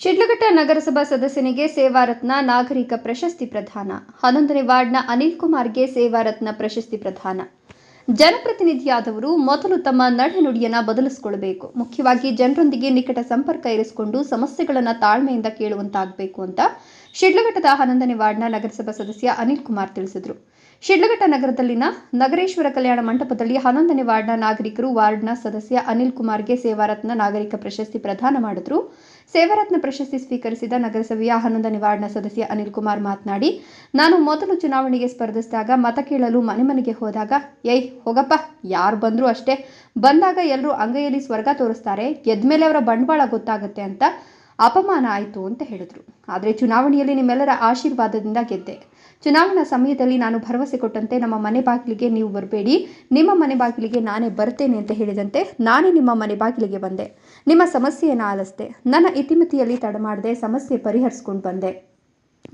ಶಿಡ್ಲಘಟ್ಟ ನಗರಸಭಾ ಸದಸ್ಯನಿಗೆ ಸೇವಾರತ್ನ ನಾಗರಿಕ ಪ್ರಶಸ್ತಿ ಪ್ರದಾನ. ಹನ್ನೊಂದನೇ ವಾರ್ಡ್ನ ಅನಿಲ್ ಕುಮಾರ್ಗೆ ಸೇವಾರತ್ನ ಪ್ರಶಸ್ತಿ ಪ್ರದಾನ. ಜನಪ್ರತಿನಿಧಿಯಾದವರು ಮೊದಲು ತಮ್ಮ ನಡೆನುಡಿಯನ್ನ ಬದಲಿಸಿಕೊಳ್ಳಬೇಕು ಮುಖ್ಯವಾಗಿ ಜನರೊಂದಿಗೆ ನಿಕಟ ಸಂಪರ್ಕ ಇರಿಸಿಕೊಂಡು ಸಮಸ್ಯೆಗಳನ್ನು ತಾಳ್ಮೆಯಿಂದ ಕೇಳುವಂತಾಗಬೇಕು ಅಂತ ಶಿಡ್ಲಘಟ್ಟದ ಹನ್ನೊಂದನೇ ವಾರ್ಡ್ನ ನಗರಸಭಾ ಸದಸ್ಯ ಅನಿಲ್ ಕುಮಾರ್ ತಿಳಿಸಿದರು. ಶಿಡ್ಲಘಟ್ಟ ನಗರದಲ್ಲಿನ ನಗರೇಶ್ವರ ಕಲ್ಯಾಣ ಮಂಟಪದಲ್ಲಿ ಹನ್ನೊಂದನೇ ವಾರ್ಡ್ನ ನಾಗರಿಕರು, ವಾರ್ಡ್ನ ಸದಸ್ಯ ಅನಿಲ್ ಕುಮಾರ್ಗೆ ಸೇವಾರತ್ನ ನಾಗರಿಕ ಪ್ರಶಸ್ತಿ ಪ್ರದಾನ ಮಾಡಿದ್ರು. ಸೇವಾರತ್ನ ಪ್ರಶಸ್ತಿ ಸ್ವೀಕರಿಸಿದ ನಗರಸಭೆಯ ಹನ್ನೊಂದನೇ ವಾರ್ಡ್ನ ಸದಸ್ಯ ಅನಿಲ್ ಕುಮಾರ್ ಮಾತನಾಡಿ, ನಾನು ಮೊದಲು ಚುನಾವಣೆಗೆ ಸ್ಪರ್ಧಿಸಿದಾಗ ಮತ ಕೇಳಲು ಮನೆ ಮನೆಗೆ ಹೋದಾಗ, ಏಯ್, ಹೋಗಪ್ಪ, ಯಾರು ಬಂದರೂ ಅಷ್ಟೇ. ಬಂದಾಗ ಎಲ್ಲರೂ ಅಂಗೈಯಲ್ಲಿ ಸ್ವರ್ಗ ತೋರಿಸ್ತಾರೆ. ಗೆದ್ಮೇಲೆ ಅವರ ಬಂಡವಾಳ ಗೊತ್ತಾಗುತ್ತೆ ಅಂತ ಅಪಮಾನ ಆಯಿತು ಅಂತ ಹೇಳಿದ್ರು. ಆದರೆ ಚುನಾವಣೆಯಲ್ಲಿ ನಿಮ್ಮೆಲ್ಲರ ಆಶೀರ್ವಾದದಿಂದ ಗೆದ್ದೆ. ಚುನಾವಣಾ ಸಮಯದಲ್ಲಿ ನಾನು ಭರವಸೆ ಕೊಟ್ಟಂತೆ ನಮ್ಮ ಮನೆ ಬಾಗಿಲಿಗೆ ನೀವು ಬರಬೇಡಿ. ನಿಮ್ಮ ಮನೆ ಬಾಗಿಲಿಗೆ ನಾನೇ ಬರ್ತೇನೆ ಅಂತ ಹೇಳಿದಂತೆ ನಾನೇ ನಿಮ್ಮ ಮನೆ ಬಾಗಿಲಿಗೆ ಬಂದೆ. ನಿಮ್ಮ ಸಮಸ್ಯೆಯನ್ನು ಆಲಿಸ್ದೆ. ನನ್ನ ಇತಿಮಿತಿಯಲ್ಲಿ ತಡಮಾಡದೆ ಸಮಸ್ಯೆ ಪರಿಹರಿಸ್ಕೊಂಡು ಬಂದೆ.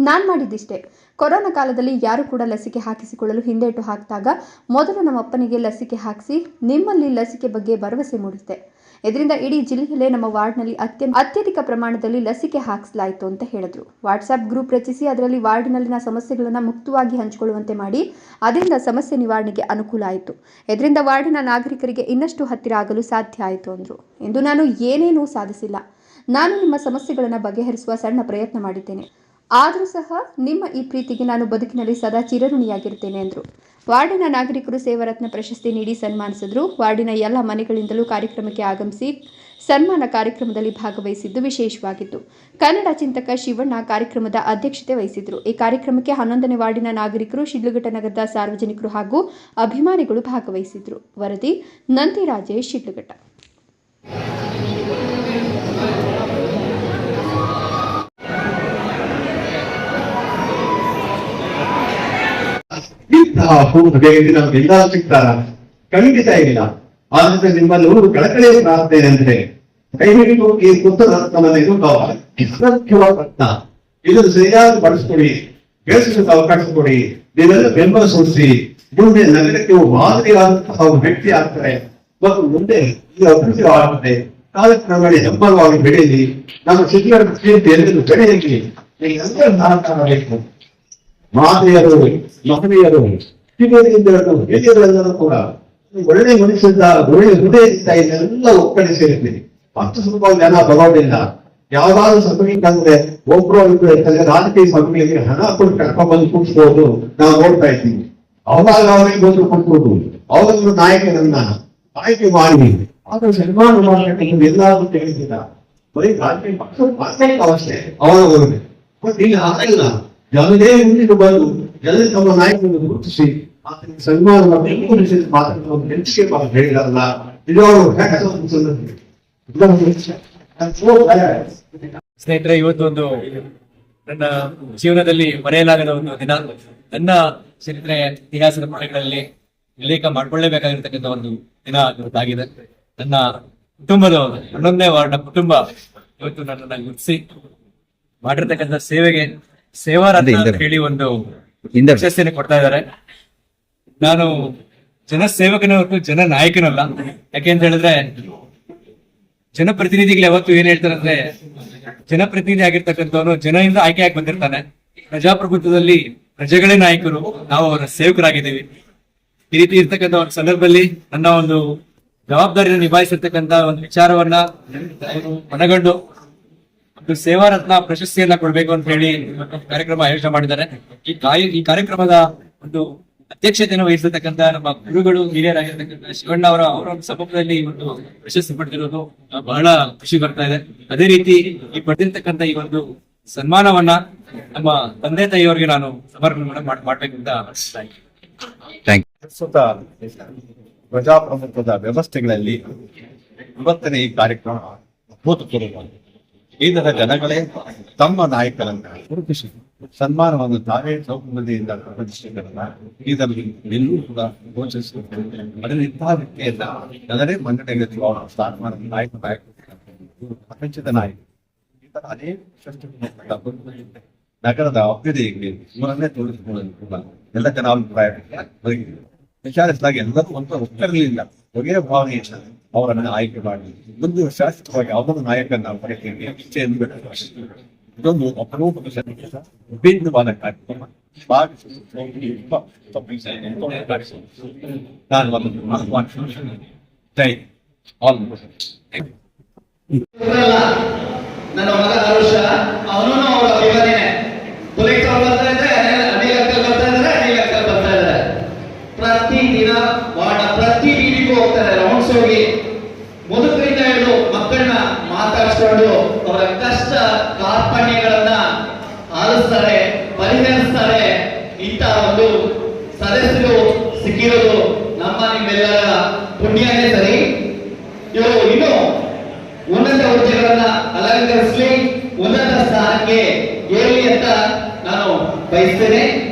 ನಾನು ಮಾಡಿದ್ದಿಷ್ಟೇ. ಕೊರೋನಾ ಕಾಲದಲ್ಲಿ ಯಾರು ಕೂಡ ಲಸಿಕೆ ಹಾಕಿಸಿಕೊಳ್ಳಲು ಹಿಂದೇಟು ಹಾಕಿದಾಗ ಮೊದಲು ನಮ್ಮ ಅಪ್ಪನಿಗೆ ಲಸಿಕೆ ಹಾಕಿಸಿ ನಿಮ್ಮಲ್ಲಿ ಲಸಿಕೆ ಬಗ್ಗೆ ಭರವಸೆ ಮೂಡಿಸಿದೆ. ಇದರಿಂದ ಇಡೀ ಜಿಲ್ಲೆಯಲ್ಲೇ ನಮ್ಮ ವಾರ್ಡ್ನಲ್ಲಿ ಅತ್ಯ ಅತ್ಯಧಿಕ ಪ್ರಮಾಣದಲ್ಲಿ ಲಸಿಕೆ ಹಾಕಿಸಲಾಯಿತು ಅಂತ ಹೇಳಿದ್ರು. ವಾಟ್ಸ್ಆಪ್ ಗ್ರೂಪ್ ರಚಿಸಿ ಅದರಲ್ಲಿ ವಾರ್ಡ್ನಲ್ಲಿನ ಸಮಸ್ಯೆಗಳನ್ನು ಮುಕ್ತವಾಗಿ ಹಂಚಿಕೊಳ್ಳುವಂತೆ ಮಾಡಿ ಅದರಿಂದ ಸಮಸ್ಯೆ ನಿವಾರಣೆಗೆ ಅನುಕೂಲ ಆಯಿತು. ಇದರಿಂದ ವಾರ್ಡಿನ ನಾಗರಿಕರಿಗೆ ಇನ್ನಷ್ಟು ಹತ್ತಿರ ಆಗಲು ಸಾಧ್ಯ ಆಯಿತು ಅಂದರು. ಇಂದು ನಾನು ಏನೇನೂ ಸಾಧಿಸಿಲ್ಲ. ನಾನು ನಿಮ್ಮ ಸಮಸ್ಯೆಗಳನ್ನು ಬಗೆಹರಿಸುವ ಸಣ್ಣ ಪ್ರಯತ್ನ ಮಾಡಿದ್ದೇನೆ. ಆದರೂ ಸಹ ನಿಮ್ಮ ಈ ಪ್ರೀತಿಗೆ ನಾನು ಬದುಕಿನಲ್ಲಿ ಸದಾ ಚಿರಋಣಿಯಾಗಿರ್ತೇನೆ ಎಂದರು ವಾರ್ಡಿನ ನಾಗರಿಕರು ಸೇವಾರತ್ನ ಪ್ರಶಸ್ತಿ ನೀಡಿ ಸನ್ಮಾನಿಸಿದ್ರು. ವಾರ್ಡಿನ ಎಲ್ಲ ಮನೆಗಳಿಂದಲೂ ಕಾರ್ಯಕ್ರಮಕ್ಕೆ ಆಗಮಿಸಿ ಸನ್ಮಾನ ಕಾರ್ಯಕ್ರಮದಲ್ಲಿ ಭಾಗವಹಿಸಿದ್ದು ವಿಶೇಷವಾಗಿತ್ತು. ಕನ್ನಡ ಚಿಂತಕ ಶಿವಣ್ಣ ಕಾರ್ಯಕ್ರಮದ ಅಧ್ಯಕ್ಷತೆ ವಹಿಸಿದ್ರು. ಈ ಕಾರ್ಯಕ್ರಮಕ್ಕೆ ಹನ್ನೊಂದನೇ ವಾರ್ಡಿನ ನಾಗರಿಕರು, ಶಿಡ್ಲಘಟ್ಟ ನಗರದ ಸಾರ್ವಜನಿಕರು ಹಾಗೂ ಅಭಿಮಾನಿಗಳು ಭಾಗವಹಿಸಿದ್ರು. ವರದಿ ನಂದಿ ರಾಜೇಶ್ ಶಿಡ್ಲಘಟ್ಟ. ಇಂತಹ ನಮ್ಗೆ ಎಲ್ಲ ಸಿಗ್ತಾರ? ಖಂಡಿತ ಇಲ್ಲ ಆದ್ರೆ ನಿಮ್ಮಲ್ಲಿ ಒಂದು ಕಳಕಳಿಯ ಪ್ರಾರ್ಥನೆ ಅಂದ್ರೆ ಹಿಡಿದು ಈ ಪುಸ್ತಕವನ್ನು ಇದು ರತ್ನ. ಇದನ್ನು ಸರಿಯಾಗಿ ಬಳಸ್ಕೊಡಿ ಬೆಳೆಸಲಿಕ್ಕೆ ಅವಕಾಶ ಕೊಡಿ. ನೀವೆಲ್ಲ ಬೆಂಬಲ ಸೂಚಿಸಿ. ಮುಂದೆ ನಗರಕ್ಕೆ ಮಾದರಿ ಮಾದರಿಯಾದಂತಹ ಒಬ್ಬ ವ್ಯಕ್ತಿ ಆಗ್ತಾರೆ. ಮತ್ತು ಮುಂದೆ ಈ ಅಭಿವೃದ್ಧಿ ಆಗುತ್ತದೆ ಕಾರ್ಯಕ್ರಮಗಳಿಗೆ ಹೆಬ್ಬರವಾಗಿ ಬೆಳೆಯಲಿ. ನಮ್ಮ ಶಿಕ್ಷಣ ಎಲ್ಲರೂ ಬೆಳೆಯಲಿ ಮಾದರಿಯರು ಸಹಕಾರ ಬೇಕು ಮಾದರಿಯರು ಮಹನೀಯರು ಹಿರಿಯರಿಂದ ಹಿರಿಯರೆಲ್ಲರೂ ಕೂಡ ಒಳ್ಳೆ ಮನುಷ್ಯರಿಂದ ಒಳ್ಳೆ ಹೃದಯದಿಂದ ಇದೆಲ್ಲ ಒಕ್ಕಡೆ ಸೇರಿದ್ದೀರಿ. ಅಷ್ಟು ಸುಲಭ ಜನ ಬರೋದಿಲ್ಲ. ಯಾವ್ದಾದ್ರು ಸಭೆಗೆ ಒಬ್ರು ಇಬ್ರು ಇರ್ತಾರೆ ರಾಜಕೀಯ ಸಭೆಗಳಿಗೆ ಹಣ ಕೊಟ್ಟು ಕರ್ಕೊಂಡ್ ಬಂದು ಕೂಡಿಸ್ಬೋದು ನಾವು ನೋಡ್ತಾ ಇದ್ದೀವಿ. ಅವಾಗ ಅವರಿಗೆ ಬಂದು ಕೊಟ್ಬೋದು ಅವರನ್ನು ನಾಯಕರನ್ನ ಆಯ್ಕೆ ಮಾಡಿ ಆದ್ರೆ ಸನ್ಮಾನ ಮಾಡಬೇಕು ಎಲ್ಲಾದ್ರೂ ತಿಳಿದಿಲ್ಲ ಬರೀ ರಾಜಕೀಯ ಪಕ್ಷ ಅವಶ್ಯ ಅವರವರಿಗೆ ಬಟ್ ಈಗ ಆಗಿಲ್ಲ ಯಾವುದೇ ಮುಂದಿನ ಬಂದು ಎಲ್ಲ ತಮ್ಮ ನಾಯಕರನ್ನು ಗುರುತಿಸಿ, ಆತನಿಗೆ ಸನ್ಮಾನ ಬೆಂಬಲಿಸಿ ಮಾತನ್ನು ನೆನಪಿಗೆ ಹೇಳಿರಲ್ಲ so ಸ್ನೇಹಿತರೆ ಇವತ್ತು ಒಂದು ನನ್ನ ಜೀವನದಲ್ಲಿ ಮರೆಯಲಾಗದ ಒಂದು ದಿನ. ನನ್ನ ಚರಿತ್ರೆ ಇತಿಹಾಸದ ಪುಟಗಳಲ್ಲಿ ಉಲ್ಲೇಖ ಮಾಡ್ಕೊಳ್ಳೇಬೇಕಾಗಿರ್ತಕ್ಕಂಥ ಒಂದು ದಿನ ಇವತ್ತಾಗಿದೆ ನನ್ನ ಕುಟುಂಬದ ಹನ್ನೊಂದನೇ ವಾರ್ಡ್ನ ಕುಟುಂಬ ಇವತ್ತು ನನ್ನನ್ನು ಗುರುತಿಸಿ, ಮಾಡಿರ್ತಕ್ಕಂಥ ಸೇವೆಗೆ ಸೇವಾರತ್ನ ಅಂತ ಹೇಳಿ ಒಂದು ಪ್ರಶಸ್ತಿಯನ್ನು ಕೊಡ್ತಾ ಇದ್ದಾರೆ. ನಾನು ಜನ ಸೇವಕನ ಹೊರತು ಜನ ನಾಯಕನಲ್ಲ ಯಾಕೆ ಅಂತ ಹೇಳಿದ್ರೆ ಜನಪ್ರತಿನಿಧಿಗಳು ಯಾವತ್ತು ಏನ್ ಹೇಳ್ತಾರಂದ್ರೆ ಜನಪ್ರತಿನಿಧಿ ಆಗಿರ್ತಕ್ಕಂಥವನು ಜನರಿಂದ ಆಗಿ ಬಂದಿರ್ತಾನೆ. ಪ್ರಜಾಪ್ರಭುತ್ವದಲ್ಲಿ ಪ್ರಜೆಗಳೇ ನಾಯಕರು ನಾವು ಅವರ ಸೇವಕರಾಗಿದ್ದೀವಿ. ಈ ರೀತಿ ಇರ್ತಕ್ಕಂಥ ಒಂದು ಸಂದರ್ಭದಲ್ಲಿ ನನ್ನ ಒಂದು ಜವಾಬ್ದಾರಿಯನ್ನು ನಿಭಾಯಿಸಿರ್ತಕ್ಕಂಥ ಒಂದು ವಿಚಾರವನ್ನ ಮನಗಂಡು ಒಂದು ಸೇವಾರತ್ನ ಪ್ರಶಸ್ತಿಯನ್ನ ಕೊಡ್ಬೇಕು ಅಂತ ಹೇಳಿ ಕಾರ್ಯಕ್ರಮ ಆಯೋಜನೆ ಮಾಡಿದ್ದಾರೆ. ಈ ಕಾಯ ಈ ಕಾರ್ಯಕ್ರಮದ ಒಂದು ಅಧ್ಯಕ್ಷತೆಯನ್ನು ವಹಿಸತಕ್ಕಂತ ನಮ್ಮ ಗುರುಗಳು ಹಿರಿಯರಾಗಿರ್ತಕ್ಕಂಥ ಶಿವಣ್ಣ ಅವರ ಅವರ ಒಂದು ಸಮ್ಮುಖದಲ್ಲಿ ಒಂದು ಪ್ರಶಸ್ತಿ ಪಡೆದಿರೋದು ಬಹಳ ಖುಷಿ ಬರ್ತಾ ಇದೆ. ಅದೇ ರೀತಿ ಈ ಪಡೆದಿರ್ತಕ್ಕಂಥ ಈ ಒಂದು ಸನ್ಮಾನವನ್ನ ನಮ್ಮ ತಂದೆ ತಾಯಿಯವರಿಗೆ ನಾನು ಸಮರ್ಪಣೆ ಮಾಡ್- ಮಾಡ್ಬೇಕು ಅಂತ ಅನಿಸ್ತಾ ಇದ್ದೀನಿ. ಪ್ರಸ್ತುತ ಪ್ರಜಾಪ್ರಭುತ್ವದ ವ್ಯವಸ್ಥೆಗಳಲ್ಲಿ ಇವತ್ತನೇ ಈ ಕಾರ್ಯಕ್ರಮ ಇದರ ಜನಗಳೇ ತಮ್ಮ ನಾಯಕರನ್ನ ಗುರುತಿಸಿ ಸನ್ಮಾನವನ್ನು ತಾವೇ ಸೌಕರ್ಯದಿಂದ ಪ್ರತಿಷ್ಠಿತರನ್ನ ಇದರಲ್ಲಿ ಎಲ್ಲೂ ಕೂಡ ಘೋಷಿಸುತ್ತದೆ ಅದರಿಂದ ಇಂತಹ ವ್ಯಕ್ತಿಯನ್ನ ಜನರೇ ಮನ್ನಣೆಗೆ ಸ್ಥಾನಮಾನ ನಾಯಕ ನಾಯಕ ಪ್ರಪಂಚದ ನಾಯಕ ಈ ಅನೇಕ ಬಂದಿದೆ. ನಗರದ ಅಭ್ಯುದಯಕ್ಕೆ ಇವರನ್ನೇ ತೋರಿಸಿಕೊಳ್ಳಲು ಕೂಡ ಎಲ್ಲ ಜನಾಭಿಪ್ರಾಯ ಬರೀ ವಿಚಾರಿಸಿದಾಗ ಎಲ್ಲರೂ ಒಂದು ಒಪ್ಪಿರಲಿಲ್ಲ ಒರೇ ಭಾವನೆಯಿಂದ ಅವರನ್ನು ಆಯ್ಕೆ ಮಾಡಿ. ಒಂದು ಶಾಶ್ವತವಾಗಿ ಯಾವುದೊಂದು ನಾಯಕನ ನಾವು ಪಡೆಯುತ್ತೇವೆ ಇಚ್ಛೆ ಎಂದು ಬಿಟ್ಟು ಇದೊಂದು ಅಪರೂಪದ ವಿಭಿನ್ನವಾದ ಕಾರ್ಯಕ್ರಮ. ನಾನು ಒಂದು. ಜೈ ಆಲ್ ನನ್ನ ಮಗ ಅವನು ಅವರ ಅಭಿಮಾನಿನೇ. ಅವರ ಕಷ್ಟ ಕಾರ್ಪಣ್ಯಗಳನ್ನ ಆಲಿಸ್ತಾರೆ, ಪರಿಹರಿಸ್ತಾರೆ. ಇಂತ ಒಂದು ಸದಸ್ಯರು ಸಿಕ್ಕಿರೋದು ನಮ್ಮ ನಿಮ್ಮೆಲ್ಲರ ಪುಣ್ಯನೇ ಸರಿ? ಇವರು ಇನ್ನು ಉನ್ನತ ಹುದ್ದೆಗಳನ್ನ ಅಲಂಕರಿಸಲಿ, ಉನ್ನತ ಸ್ಥಾನಕ್ಕೆ ಏರಲಿ ಅಂತ ನಾನು ಬಯಸ್ತೇನೆ.